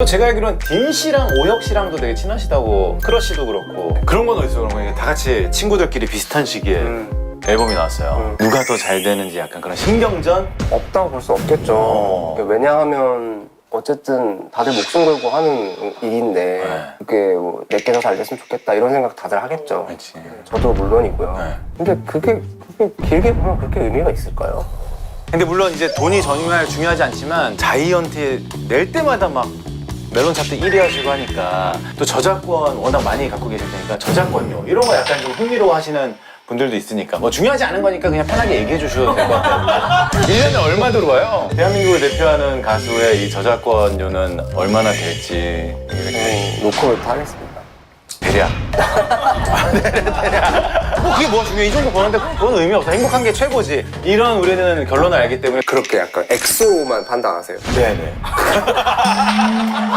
또 제가 알기로는 딘 씨랑 오혁 씨랑도 되게 친하시다고 크러쉬도 그렇고 그런 건 어디서 그런 거예요? 다 같이 친구들끼리 비슷한 시기에 음, 앨범이 나왔어요. 누가 더 잘 되는지 약간 그런 신경전? 없다고 볼 수 없겠죠. 어. 왜냐하면 어쨌든 다들 목숨 걸고 하는 일인데 네. 그게 뭐 내게 더잘 됐으면 좋겠다 이런 생각 다들 하겠죠. 그렇지. 저도 물론이고요. 네. 근데 그게, 그게 길게 보면 그렇게 의미가 있을까요? 근데 물론 이제 돈이 정말 중요하지 않지만 자이언티 낼 때마다 막 멜론 차트 1위 하시고 하니까 또 저작권 워낙 많이 갖고 계실 테니까 저작권료 이런 거 약간 좀 흥미로워 하시는 분들도 있으니까 뭐 중요하지 않은 거니까 그냥 편하게 얘기해 주셔도 될 것 같아요. 1년에 얼마 들어와요? 대한민국을 대표하는 가수의 이 저작권료는 얼마나 될지 이렇게 음, 노코멘트 하겠습니다. 대략. 아, 대략, 대략. 뭐 그게 뭐가 중요해? 이 정도 버는데 그건 의미 없어. 행복한 게 최고지. 이런 우리는 결론을 알기 때문에 그렇게 약간 엑소만 판단하세요. 네네.